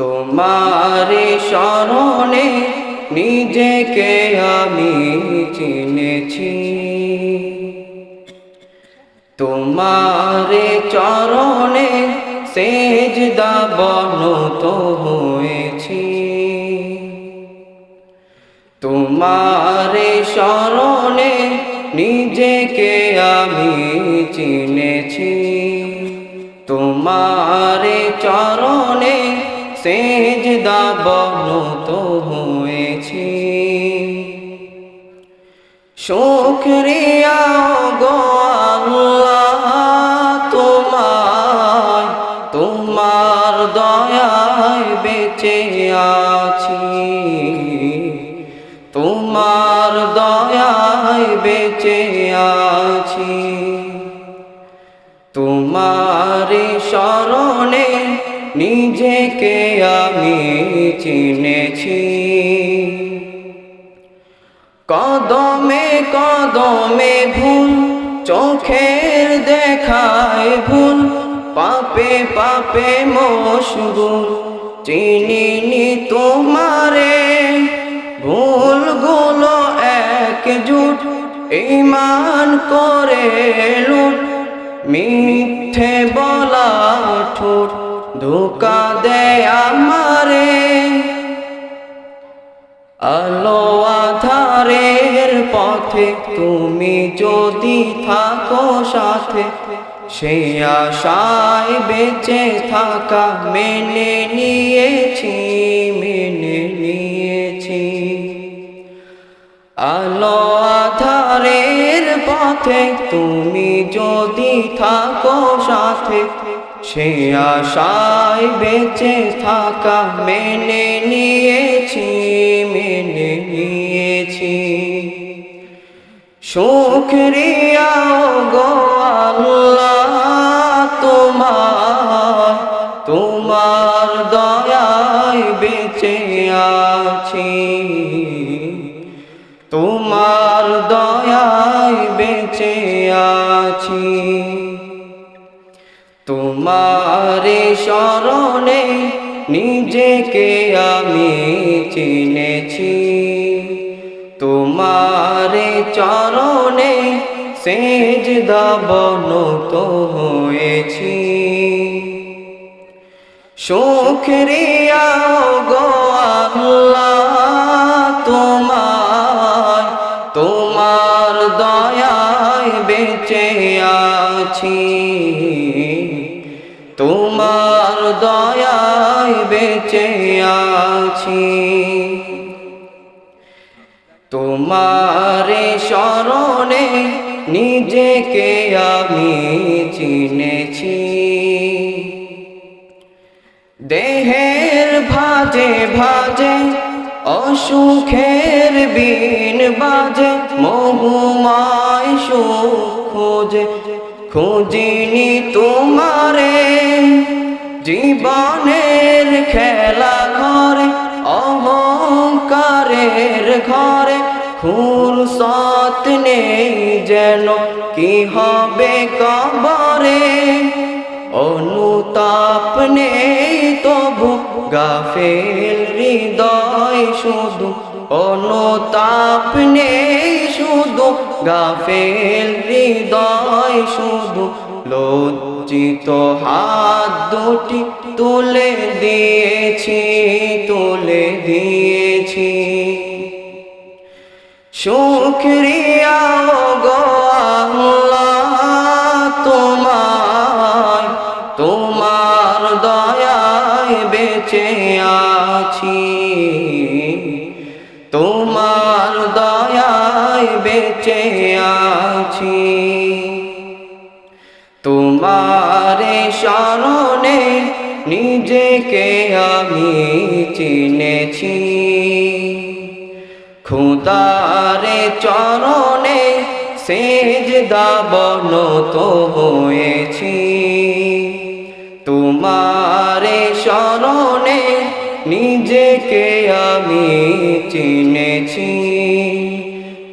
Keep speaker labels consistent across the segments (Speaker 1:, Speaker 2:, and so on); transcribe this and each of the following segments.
Speaker 1: তোমার স্মরণে নিজেকে আমি চিনেছি। তোমার চরণে সেজদা বনত হয়েছি। তোমার স্মরণে নিজেকে আমি চিনেছি। সেজদা বনত হয়েছি। শুক্রিয়া গো তোমার তোমার দয়ায় বেঁচে আছি। তোমার দয়ায় বেঁচে আছি। তোমার নিজেকে আমি চিনেছি। কদমে কদমে ভুল, চোখের দেখায় ভুল, পাপে পাপে মশগুল, চিনিনি তোমারে। ভুলগুলো একজুট, ইমান করে লুট, মিথ্যে বলা ঠোঁট ধোকা দেয় আমারে। আলো আধারের পথে তুমি যদি থাকো সাথে সেই আশায় বেঁচে থাকা মেনে নিয়েছি মেনে নিয়েছি। আলো আধারের পথে তুমি যদি থাকো সাথে সে আশায় বেঁচে থাকা মেনে নিয়েছি মেনে নিয়েছি। শুক্রিয়া গো আল্লাহ, তোমার তোমার দয়ায় বেঁচে আছি। তোমার দয়ায় বেঁচে আছি তোমার স্মরণে নিজেকে আমি চিনেছি। তোমার চরণে সেজ দাবনত হয়েছি। শুক্রিয়া গো আল্লাহ, তোমার তোমার দয়ায় বেঁচে আছি। বেঁচে আছি। তোমার স্মরণে নিজেকে আমি চিনেছি। দেহের ভাজে ভাজে, অসুখের বিন বাজে, মহুমায় সুখ খোঁজে, খুঁজিনি তোমারে। জীবনের খেলা ঘরে, অহংকারের ঘরে ফুরসত নেই যেন, কি হবে কবরে? অনুতাপ নেই তবু, গাফেল হৃদয় শুধু, অনুতাপ নেই শুধু, গাফেল হৃদয় শুধু, লজ্জিত হাত দুটি তুলে দিয়েছি তুলে দিয়েছি। শুক্রিয়া গো তোমার তোমার দয়ায় বেঁচে আছি। তোমার দয়ায় বেঁচে আছি। তোমার স্মরণে নিজেকে আমি চিনেছি। খুদারে চরণে সেজ দাবনত হয়েছি। তোমারে স্মরণে নিজেকে আমি চিনেছি।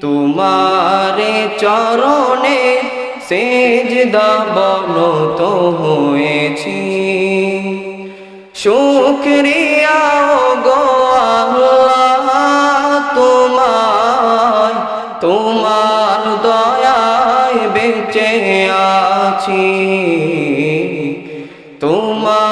Speaker 1: তোমারে চরণে সেজ দাবনত হয়েছি। শুক্রিয়া গো আল্লাহ তোমার তোমার দয়ায় বেঁচে আছি। তোমার